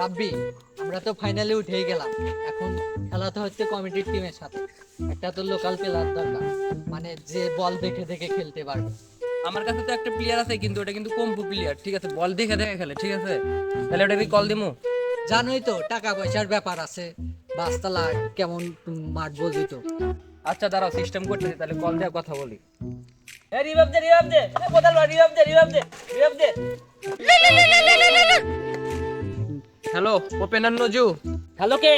রাব্বি আমরা তো ফাইনালে উঠেই গেলাম। এখন খেলা তো হচ্ছে কমিটির টিমের সাথে। একটা তো লোকাল প্লেয়ার দরকার। মানে যে বল দেখে দেখে খেলতে পারবে। আমার কাছে তো একটা প্লেয়ার আছে কিন্তু ওটা কিন্তু কম্পু প্লেয়ার ঠিক আছে? বল দেখে দেখে খেলে ঠিক আছে? তাহলে ওটা কল দিমু। জানোই তো টাকা পয়সার ব্যাপার আছে। বাসতলা কেমন মাঠ বোঝই তো? আচ্ছা দাঁড়াও সিস্টেম করতেছি তাহলে কল দেওয়া কথা বলি। এ রিভাব দে রিভাব দে। বা রিভাব দে রিভাব দে রিভাব দে। হ্যালো ওপেনার নজু। হ্যালো কে?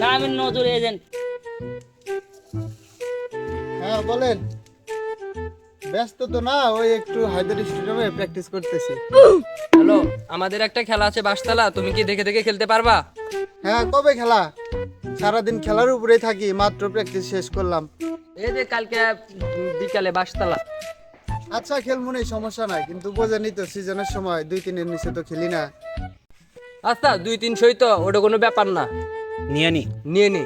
না আমি নজর এজেন্ট। হ্যাঁ বলেন। ব্যস্ত তো না ওই একটু হায়দার স্টেডিয়ামে প্র্যাকটিস করতেছি। হ্যালো আমাদের একটা খেলা আছে বাসতলা তুমি কি দেখে দেখে খেলতে পারবা? হ্যাঁ কবে খেলা? সারাদিন খেলার উপরেই থাকি মাত্র প্র্যাকটিস শেষ করলাম। এই যে কালকে বিকালে বাসতলা। আচ্ছা খেলব নেই সমস্যা নাই কিন্তু বোঝেনি তো সিজনের সময় দুই তিনের নিচে তো খেলি না। আচ্ছা দুই তিনশোই তো ওটা কোনো ব্যাপার না। নিয়ে নি। নিয়ে নি।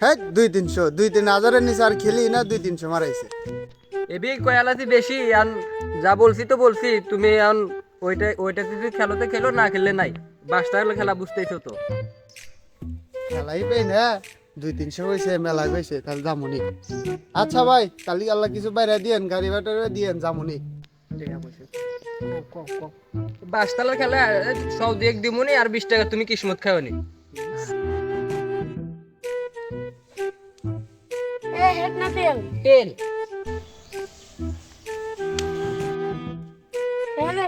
হ্যাঁ দুই তিনশো দুই তিন হাজারের নিচে আর খেলি না দুই তিনশো মারাইছে। এবি কয়ালাতি বেশি আন যা বলছি তো বলছি তুমি আন ওইটা ওইটা যদি খেলোতে খেলো না খেললে নাই। বাসতলা খেলা বুঝতেইছো তো। খেলাই পাই না দুই তিনশো হয়েছে মেলা হয়েছে তাহলে যামুনি। আচ্ছা ভাই কালি আল্লাহ কিছু বাইরে দিয়েন গাড়ি বাটারে দিয়েন যামুনি। বাসতলার খেলা সব দিয়ে দিমুনি আর বিশ টাকা তুমি কিসমত খাওনি। তেল?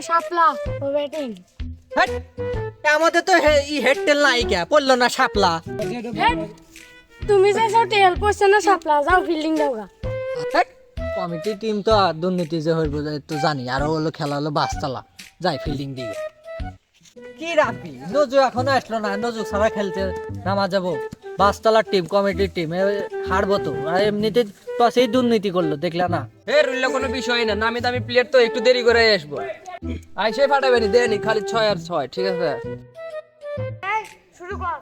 শাপলা ও ব্যাটিং আমাদের তো ই হেড টেল নাই কে পড়ল না শাপলা। তুমি যে তেল পড়ছে না শাপলা যাও ফিল্ডিং দাও গা। কমিটি টিম তো আর দুর্নীতি যে হইব যে তো জানি। আর হলো খেলা হলো বাসতলা যাই ফিল্ডিং দিয়ে কি রাখবি নজু এখনও আসলো না। নজু ছাড়া খেলতে নামা যাব। বাসতলার টিম কমিটির টিম হারবো তো। আর এমনিতে তো সেই দুর্নীতি করল দেখলা না? এ রুল্লা কোনো বিষয় না। নামি দামি প্লেয়ার তো একটু দেরি করে আসব। আইসে ফাটাবে নি দেনি খালি ছয় আর ছয় ঠিক আছে? এই শুরু কর।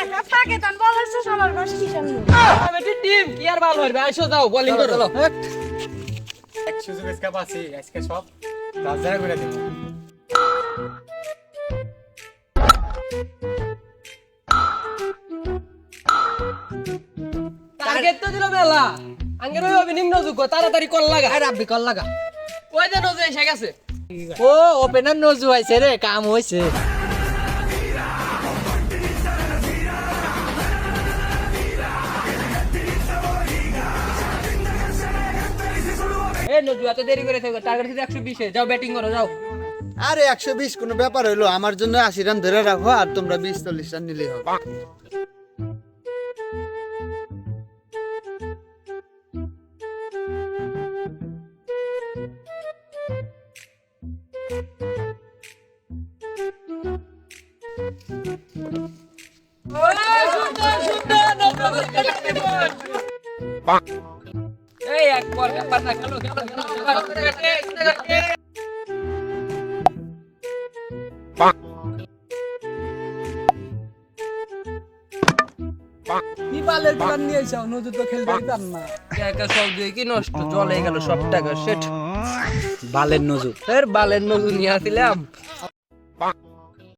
একা থাকে তান বল হচ্ছে সবার কাছে কি সামনে? টিম কি আর ভালো হবে? আইসো যাও বোলিং করো। সুযোগ আজকে পাচ্ছি আজকে সব রাজধানী করে দেবো। টার্গেট তো দিল মেলা। আঙ্গের ওই অভিনিং তাড়াতাড়ি কল লাগা। আর রাব্বি কল লাগা। ওই যে নজু এসে গেছে? ও ওপেনার নজু আইছে রে কাম হইছে। এ নজু এত দেরি করে থাকো একশো বিশে যাও ব্যাটিং করো যাও। আরে একশো বিশ কোনো ব্যাপার হইল আমার জন্য আশি রান ধরে রাখো আর তোমরা বিশ চল্লিশ রান নিলেই হবে। এই ব্যাপার না নিয়ে তো খেলতে না। সব দিয়ে কি নষ্ট? জলে গেল সব টাকা সেট। বালের নজু এর বালের নজু নিয়ে আসিলাম।